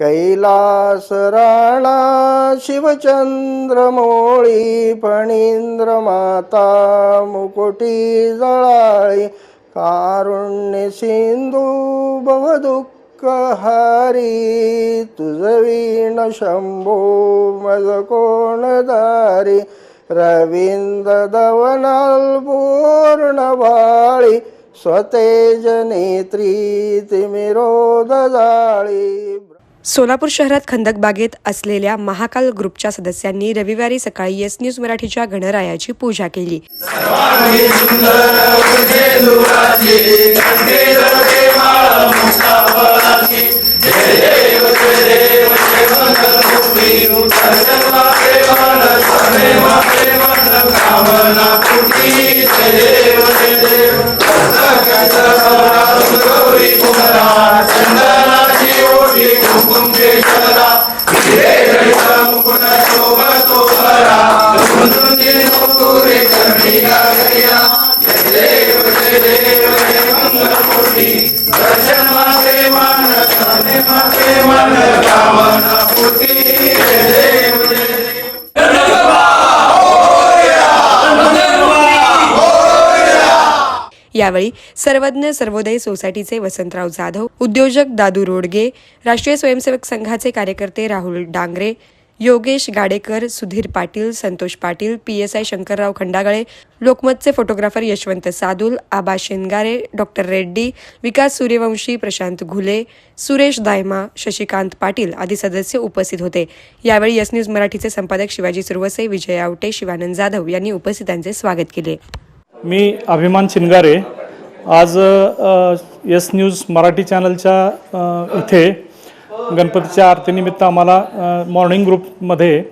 कैलास राणा शिवचंद्र मोळी फणींद्र माता मुकुटी जळाळी कारुण्य सिंधू भवदुःख हारी तुझवीण शंभो मज कोण दारी रवींद्र दवनाल पूर्ण वाळी स्वतेज नेत्री तिमिरोध जाळी. सोलापूर शहरात खंदक बागेत असलेल्या महाकाल ग्रुपच्या सदस्यांनी रविवारी सकाळी येस न्यूज मराठीच्या गणरायाची पूजा केली यावेळी सर्वज्ञ सर्वोदय सोसायटीचे वसंतराव जाधव उद्योजक दादू रोडगे राष्ट्रीय स्वयंसेवक संघाचे कार्यकर्ते Rahul Dangre Yogesh Gadekar Sudhir Patil Santosh Patil P S I Shankarrao Khandagale लोकमतचे photographer Yashwant Sadul Aba Shengare doctor Reddy Vikas Suryavanshi Prashant Ghule Suresh Dayma Shashikant Patil आदी सदस्य उपस्थित होते. यावेळी यस न्यूज मराठीचे संपादक शिवाजी सुरवसे विजय आवटे शिवानंद जाधव यांनी उपस्थितांचे स्वागत केले. मी अभिमान चिनगारे आज यस न्यूज मराठी चॅनलच्या इथे गणपतीच्या आरतीनिमित्त आम्हाला मॉर्निंग ग्रुपमध्ये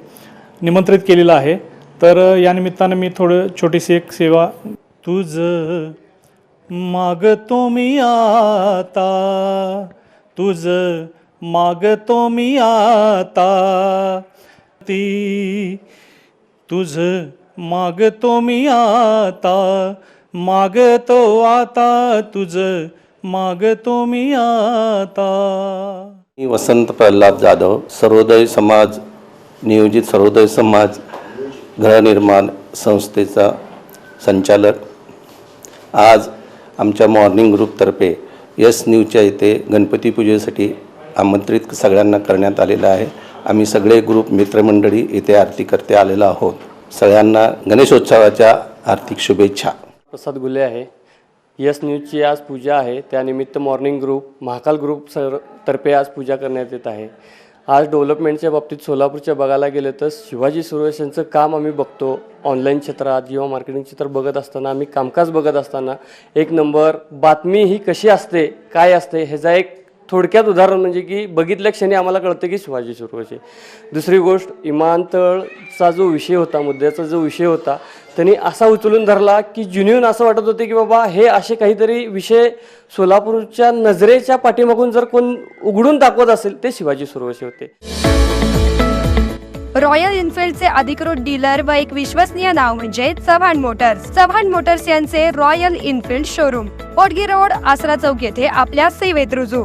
निमंत्रित केलेलं आहे. तर या निमित्तानं मी थोडं छोटीशी एक सेवा तुझ मागतो मी आता. तुझ मागतो मी आता. ती तुझ मागतो मी आता मागतो आता तुझ मागतो मी आता. मी वसंत प्रल्हाद जाधव सर्वोदय समाज नियोजित सर्वोदय समाज गृहनिर्माण संस्थेचा संचालक. आज आमच्या मॉर्निंग ग्रुपतर्फे यस न्यूजच्या इथे गणपती पूजेसाठी आमंत्रित सगळ्यांना करण्यात आलेलं आहे. आम्ही सगळे ग्रुप मित्रमंडळी इथे आरती करते आलेलो आहोत. सगळ्यांना गणेशोत्सवाच्या आर्थिक शुभेच्छा. प्रसाद गुले आहे. यस न्यूजची आज पूजा आहे. त्यानिमित्त morning group Mahakal group sir तर्फे आज पूजा करण्यात येत आहे. आज डेव्हलपमेंटच्या बाबतीत सोलापूरच्या बघायला गेलं तर शिवाजी सुरेश यांचं काम आम्ही बघतो. ऑनलाईन क्षेत्रात किंवा मार्केटिंग क्षेत्रात बघत असताना आम्ही कामकाज बघत असताना एक नंबर बातमी ही कशी असते काय असते ह्याचा एक थोडक्यात उदाहरण म्हणजे की बघितल्या क्षणी आम्हाला कळतं की शिवाजी सुरवशी दुसरी गोष्ट विमानतळचा जो विषय होता मुद्द्याचा जो विषय होता त्यांनी असा उचलून धरला की जुन्यून असं वाटत होते की बाबा हे असे काहीतरी विषय सोलापूरच्या नजरेच्या पाठीमागून जर कोण उघडून दाखवत असेल ते शिवाजी सुरवशी होते. रॉयल इन्फिल्डचे अधिकृत डीलर व एक विश्वसनीय नाव म्हणजे चव्हाण मोटर्स. चव्हाण मोटर्स यांचे रॉयल इन्फिल्ड शोरूम. पोटगी रोड आसरा चौक येथे आपल्या सेवेत रुजू.